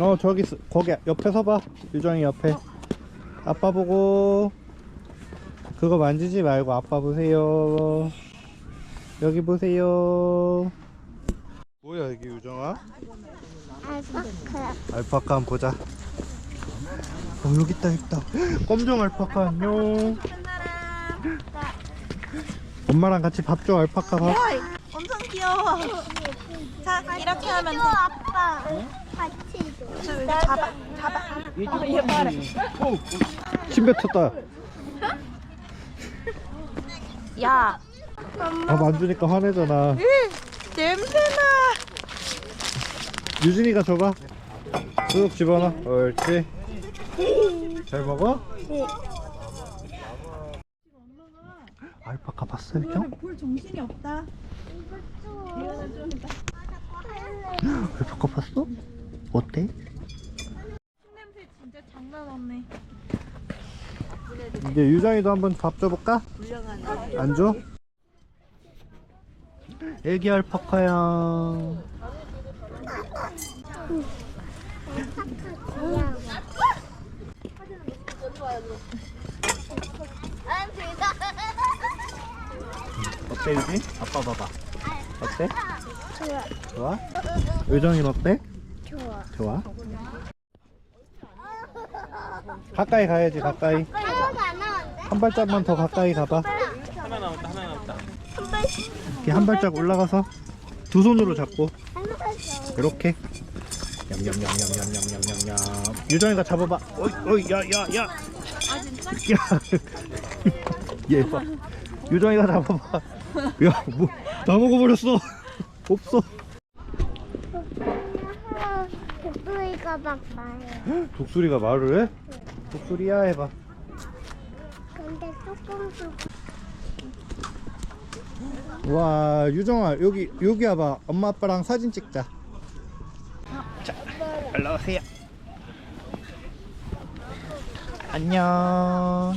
어 저기 있어. 거기 옆에 서봐. 유정이 옆에. 아빠 보고. 그거 만지지 말고 아빠 보세요. 여기 보세요. 뭐야 여기 유정아? 알파카. 알파카 한번 보자. 어 여기 있다 여기 있다. 검정 알파카 안녕 엄마랑 같이 밥 줘 알파카 밥 엄청 귀여워. 자, 이렇게 하면 돼. 아빠. 같이 줘. 저 여기 잡아, 잡아. 어, 얘 봐라. 침 뱉었다 야, 밥 안 주니까 화내잖아 냄새나. 유진이가 줘봐 쑥 집어넣어 옳지 잘 먹어? 알파카 봤어 유정? 볼 정신이 없다. 알파카 봤어? 어때? 냄새 진짜 장난 없네. 이제 유정이도 한번 밥 줘볼까? 안 줘? 애기 알파카야 어때 유진? 아빠 봐봐 어때? 좋아. 좋아? 유정이는 어때? 좋아. 좋아? 가까이 가야지 가까이 하나도 안 나왔는데? 한 발짝만 더 가까이 가봐 하나 남았다 하나 남았다 이렇게 한 발짝 올라가서 두 손으로 잡고 한 발짝. 이렇게 냠냠냠냠냠냠냠냠 유정이가 잡아봐 어이 어이 야야야 아 진짜? 야 얘봐 유정이가 잡아봐 야 뭐 다 먹어버렸어 없어 독수리가 막 말해. 독수리가 말을 해? 독수리야 해봐 근데 조금 조금. 와 유정아 여기 여기 와봐 엄마 아빠랑 사진 찍자 자 올라오세요 안녕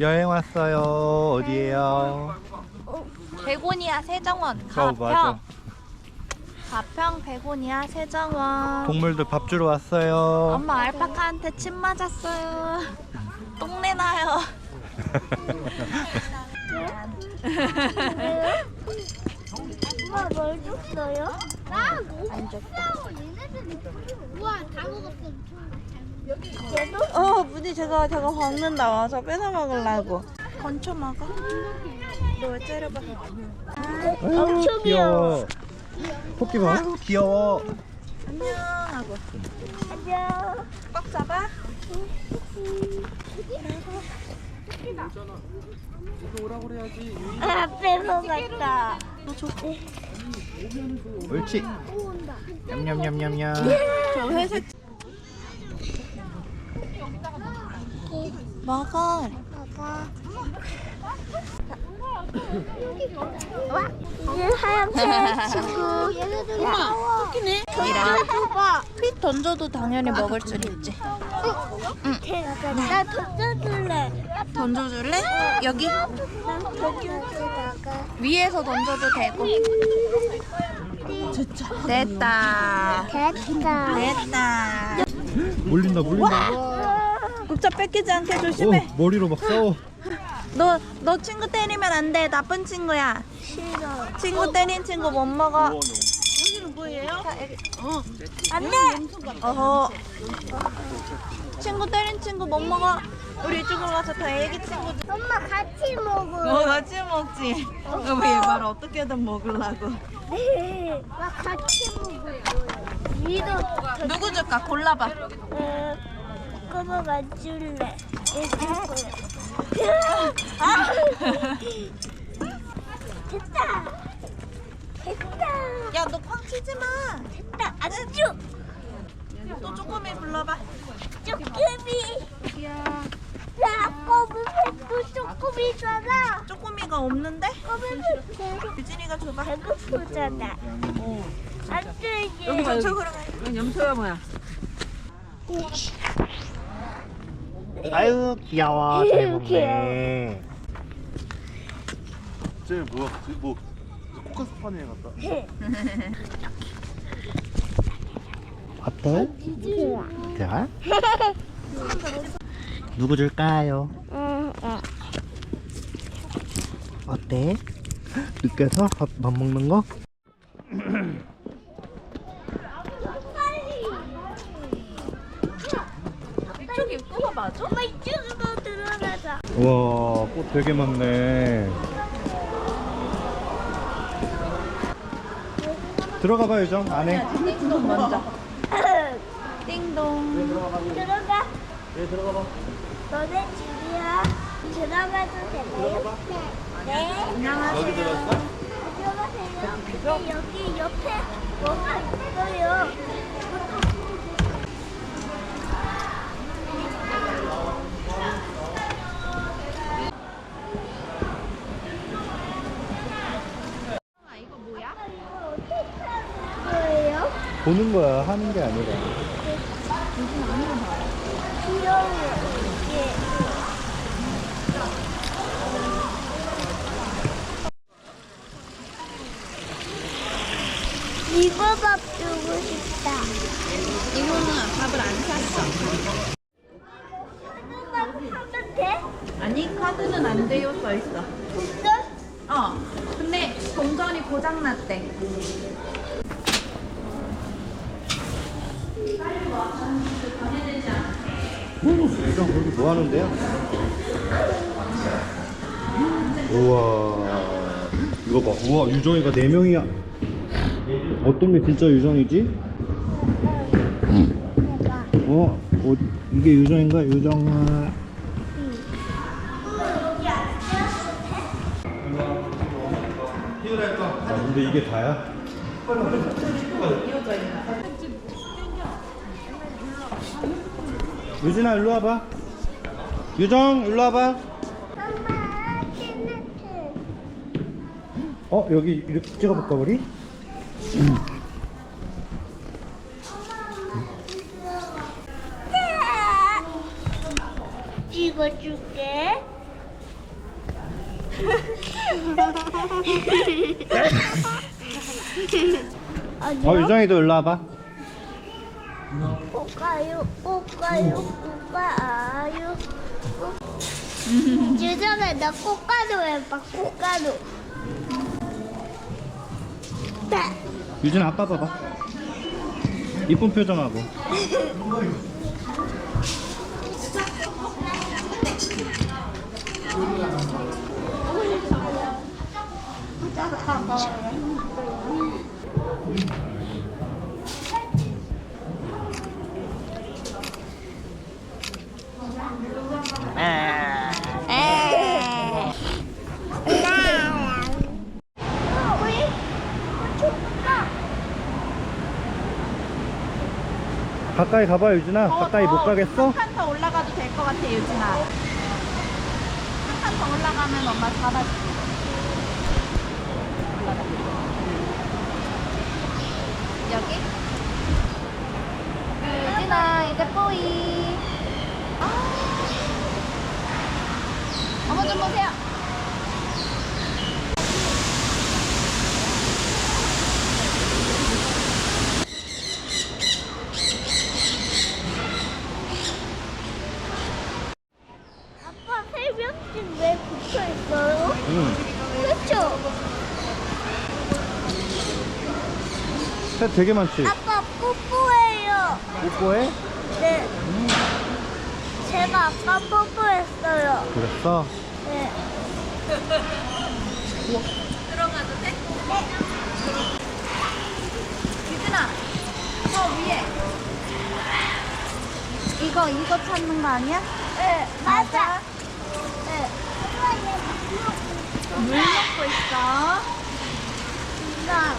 여행 왔어요 어디에요 베고니아 세정원 어, 맞아. 가평. 가평 베고니아 세정원. 동물들 밥 주러 왔어요 엄마 알파카한테 침 맞았어요. 똥내 나요. 엄마 뭘 줬어요? 나안 줬어. 우와 다 먹었어. 어, 문이 제가 제가 먹는다 와서 뺏어 먹으려고. 건초 먹어. 너 왜 째려봐? 아유, 귀여워 토끼 봐 아유, 귀여워 안녕 하고. 안녕. 꽉 잡아. 아 뺏어갔다. 옳지 냠냠냠냠냠 저 회색. 먹어. 얘 하얀색 친구. 엄마, 토끼네. 이랑. 줘봐. 휙 던져도 당연히 먹을 줄 있지. 나 던져줄래. 던져줄래? 여기 난 던져주다가. 위에서 던져도 되고. 됐다. 됐다. 됐다. 몰린다 몰린다 국자 뺏기지 않게 어, 조심해. 머리로 막 싸워 너, 너 친구 때리면 안 돼. 나쁜 친구야. 싫어. 친구 때린 친구 못 먹어. 여기는 뭐예요? 안 돼! 어허. 친구 때린 친구 못 먹어. 우리 이쪽으로 가서 더 애기 친구 들. 엄마 같이 먹어. 너 같이 먹지? 왜말 어떻게든 먹으려고. 네. 나 같이. 위로. 누구 줄까? 골라봐. 어, 꼬마 안 줄래. 얘줄 거야. 됐다. 됐다. 야, 너 쾅 치지 마. 됐다. 안 줘. 또 쪼꼬미 불러봐. 쪼꼬미. 야. 야, 꼬부색도 쪼꼬미잖아. 쪼꼬미가 없는데? 꼬부색 유진이가 줘봐. 배고프잖아. 안 돼, 여기 이게. 저쪽으로 가. 염소야 뭐야? 아유 귀여워 잘 먹네 쟤 뭐야? 쟤 뭐 코카스 파니에 갔다. 밥 네? 자. 누구 줄까요? 어때? 느껴서 밥, 밥 먹는 거? 이쪽 입구가 맞아? 엄마 이쪽으로 들어가자. 우와 꽃 되게 많네 들어가봐 유정 안에 띵동 먼저. 띵동. 들어가. 네 들어가 봐 너네 집이야. 들어가도 되나요? 네. 여기 들어갔어? 들어가세요. 근데 여기 옆에 뭐가 있어요. 아 이거 뭐야? 이거 어떻게 하는 거예요? 보는 거야 하는 게 아니라. 이거 밥 주고 싶다. 이거는 밥을 안 샀어. 밥 하면 돼? 아니 카드는 안 돼요 써 있어. 진짜? 어. 근데 동전이 고장 났대. 유정 거기 뭐 하는데요? 우와 이거 봐 우와 유정이가 4명이야 어떤 게 진짜 유정이지? 어? 어 이게 유정인가? 유정아 아 근데 이게 다야? 유진아 일로 와봐 유정 일로 와봐 엄마. 어 여기 이렇게 찍어볼까 우리? 찍어줄게. 어. 유정이도 일로 와봐 꽃 가요, 꽃가요, 꽃가요. 유정아, 나 꽃가루 해봐, 꽃가루. 네. 유진 아빠 봐봐 이쁜 표정하고 춥다. 가까이 가봐 유진아 가까이 못 가겠어? 한 칸 더 올라가도 될 것 같아 유진아. 한 칸 더 올라가면 엄마 잡아줄게. 여기? 유진아 이제 뿌이. 아. 어머 좀 보세요. 아빠 설명증 왜 있어요? 응 그렇죠? 새 되게 많지? 아빠 뽀뽀해요. 뽀뽀해? 네. 제가 아까 뽀뽀했어요. 그랬어? 네. 들어가도 돼? 유진아, 저 위에. 이거, 이거 찾는 거 아니야? 네, 맞아. 네. 물 먹고 있어. 나